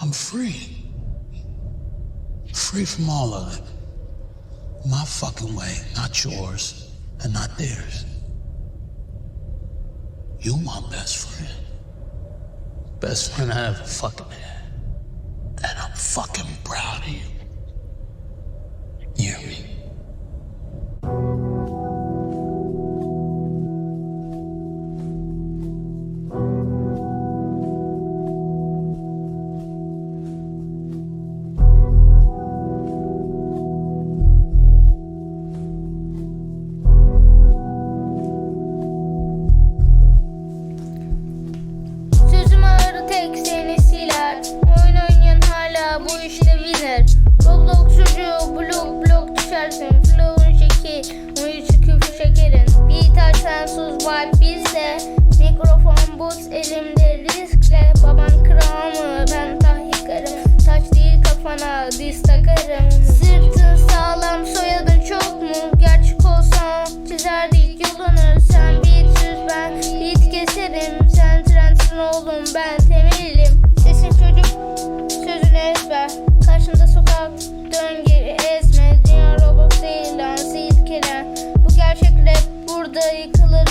I'm free. Free from all of it. My fucking way, not yours, and not theirs. You my best friend. Best friend I ever fucking had. And I'm fucking proud of you. Winner Roblox çocuğu blok blok düşersin Flow'un şekil Oyuncu küfür şekerin. Beat açsan sus vibe bizde. Mikrofon buz elimde riskle Baban kral mı ben tahrikarım Taç değil kafana diz takarım. Sırtın sağlam soyadın çok mu? Gerçek olsan çizerdik yolunu. Sen beat süz ben beat keserim. Sen trendsin oğlum ben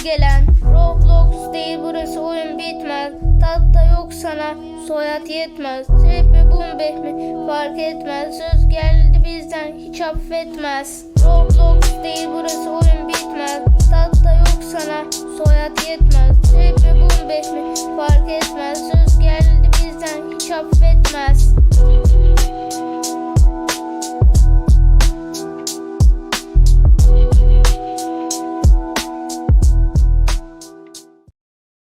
gelen. Roblox değil burası oyun bitmez. Tat yok sana soyad yetmez. Trip mi bum beh mi fark etmez. Söz geldi bizden hiç affetmez. Roblox değil burası oyun bitmez. Tat yok sana soyad yetmez. Trip mi bum beh mi fark etmez. Söz geldi bizden hiç affetmez.